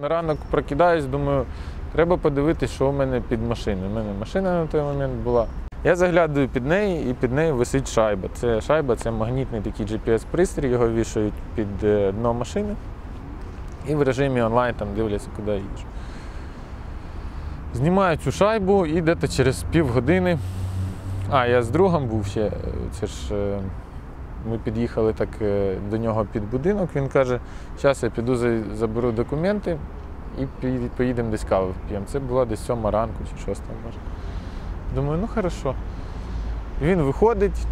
На ранок прокидаюсь, думаю, треба подивитися, що у мене під машиною. У мене машина на той момент була. Я заглядаю під неї і під нею висить шайба. Це шайба, це магнітний такий GPS-пристрій, його вішають під е, дно машини. І в режимі онлайн там дивляться, куди я їжджу. Знімаю цю шайбу і десь через півгодини. А, я з другом був ще. Це ж е, ми під'їхали так е, до нього під будинок. Він каже, зараз я піду заберу документи і поїдемо десь каву п'ємо. Це була десь сьома ранку чи шоста може. Думаю, ну хорошо. Він виходить,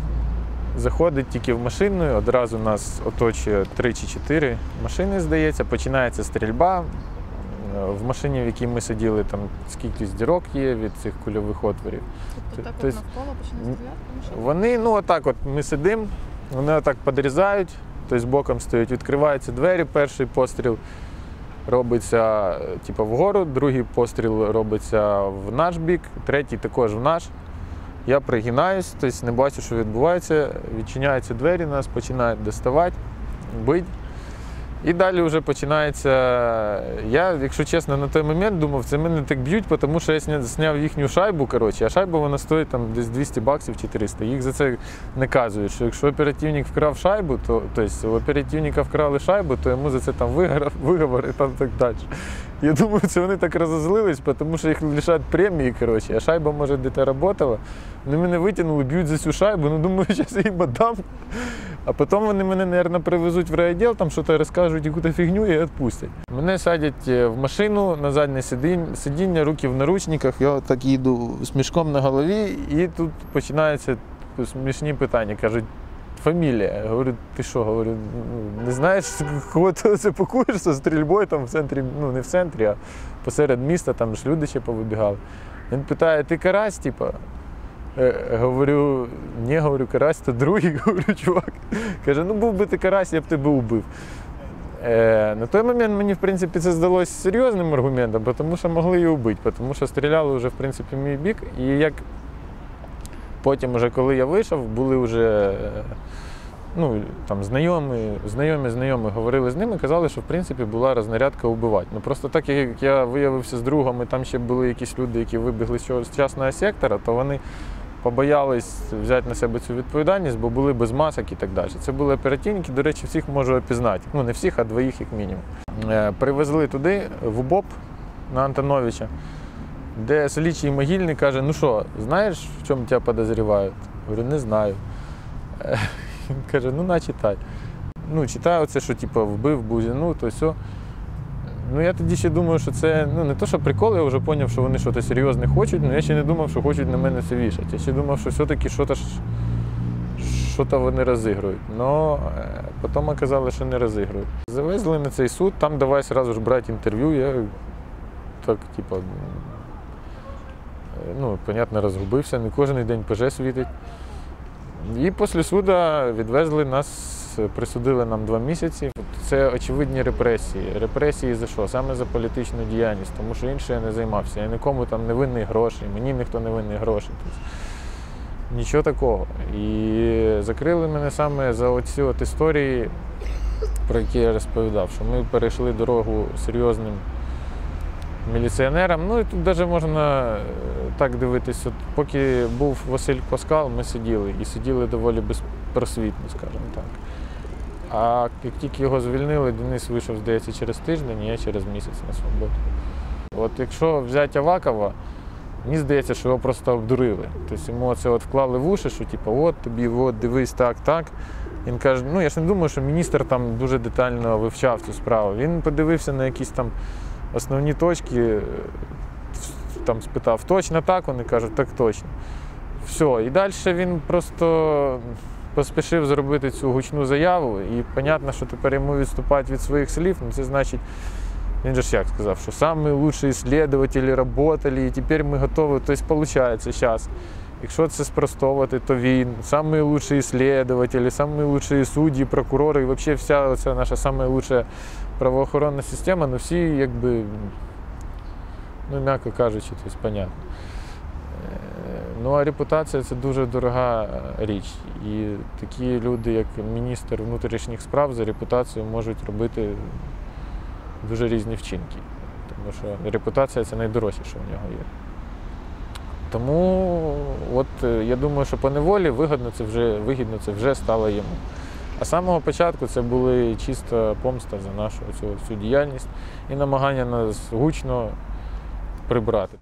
заходить тільки в машину, одразу нас оточує три чи чотири машини, здається, починається стрільба. Е, В машині, в якій ми сиділи, там скільки дірок є від цих кульових отворів. Тобто так от навколо М, стріляти? Вони, ну отак, от ми сидимо, вони отак подрізають, тобто боком стоять, відкриваються двері, перший постріл робиться е, типу, вгору, другий постріл робиться в наш бік, третій також в наш. Я пригинаюсь, тобто не бачу, що відбувається. Відчиняються двері, нас починають доставати, бити. І далі вже починається. Я, якщо чесно, на той момент думав, це мене так б'ють, тому що я зняв їхню шайбу, коротше, а шайба вона стоїть там десь 200 баксів чи 300. Їх за це не казують, що якщо оперативник вкрав шайбу, то тобто у оперативника вкрали шайбу, то йому за це там виговор і там так далі. Я думаю, це вони так розозлились, тому що їх лишають премії, коротше, а шайба може де-то працювала. Вони мене витягнули, б'ють за цю шайбу, ну думаю, зараз їм дам. А потім вони мене, мабуть, привезуть в райвідділ, там щось розкажуть, яку-то фігню і відпустять. Мене садять е, в машину на заднє сидіння, руки в наручниках. Я так їду з мішком на голові, і тут починаються смішні питання. Кажуть, фамілія. Я говорю, ти що? Говорю, «Ну, не знаєш, кого ти це пакуєш стрільбою там в центрі, ну не в центрі, а посеред міста, там ж люди ще повибігали. Він питає, ти карась, типа? Е, Говорю, ні, говорю, карась, то другий, говорю, чувак. Каже, ну був би ти карась, я б тебе убив. Е, на той момент мені, в принципі, це здалося серйозним аргументом, тому що могли її вбити, тому що стріляли вже, в принципі, в мій бік. І як потім, уже, коли я вийшов, були вже е, ну, там, знайомі, знайомі, знайомі говорили з ними, казали, що в принципі була рознарядка убивати. Ну просто так як я виявився з другом, і там ще були якісь люди, які вибігли з частного сектора, то вони побоялись взяти на себе цю відповідальність, бо були без масок і так далі. Це були оперативники, до речі, всіх можу опізнати. Ну не всіх, а двоїх як мінімум. Е, Привезли туди, в УБОП на Антоновича, де слідчий могильник каже: ну що, знаєш, в чому тебе підозрівають? Говорю, не знаю. Е, Він каже, ну на читай. Ну, читаю це, що типу, вбив Бузіну, то все. Ну, я тоді ще думаю, що це ну, не то, що прикол, я вже зрозумів, що вони щось серйозне хочуть, але я ще не думав, що хочуть на мене це вішати. Я ще думав, що все-таки щось що вони розігрують. Но е, потім оказали, що не розігрують. Завезли на цей суд, там давай одразу ж брати інтерв'ю. Я так, типу, ну, понятно, розгубився, не кожен день ПЖ світить. І після суду відвезли нас, присудили нам два місяці. Це очевидні репресії. Репресії за що? Саме за політичну діяльність, тому що інше я не займався. Я нікому там не винний грошей, мені ніхто не винний грошей. Тобто, нічого такого. І закрили мене саме за оці от історії, про які я розповідав, що ми перейшли дорогу серйозним міліціонерам. Ну і тут навіть можна е, так дивитися. Поки був Василь Паскал, ми сиділи і сиділи доволі безпросвітно, скажімо так. А як тільки його звільнили, Денис вийшов, здається, через тиждень, я через місяць на свободу. От якщо взяти Авакова, мені здається, що його просто обдурили. Тобто йому це от вклали в уші, що типу, от тобі, от дивись так, так. Він каже, ну я ж не думаю, що міністр там дуже детально вивчав цю справу. Він подивився на якісь там основні точки, е, там спитав, точно так? Вони кажуть, так точно. Все. І далі він просто поспішив зробити цю гучну заяву, і зрозуміло, що тепер йому відступати від своїх слів, ну це значить, він же ж як сказав, що самі лучші исследователи і тепер ми готові. Тобто, виходить, зараз. Якщо це спростовувати, то він, самі лучші лучші судді, прокурори, і взагалі вся ця наша лучша правоохоронна система, ну всі якби, ну, м'яко кажучи, тобто, понятно. Е, Ну, а репутація це дуже дорога річ. І такі люди, як міністр внутрішніх справ, за репутацію можуть робити дуже різні вчинки. Тому що репутація це найдорожче, що в нього є. Тому от е, я думаю, що по неволі вигідно це вже, вигідно це вже стало йому. А з самого початку це були чиста помста за нашу цю всю діяльність і намагання нас гучно прибрати.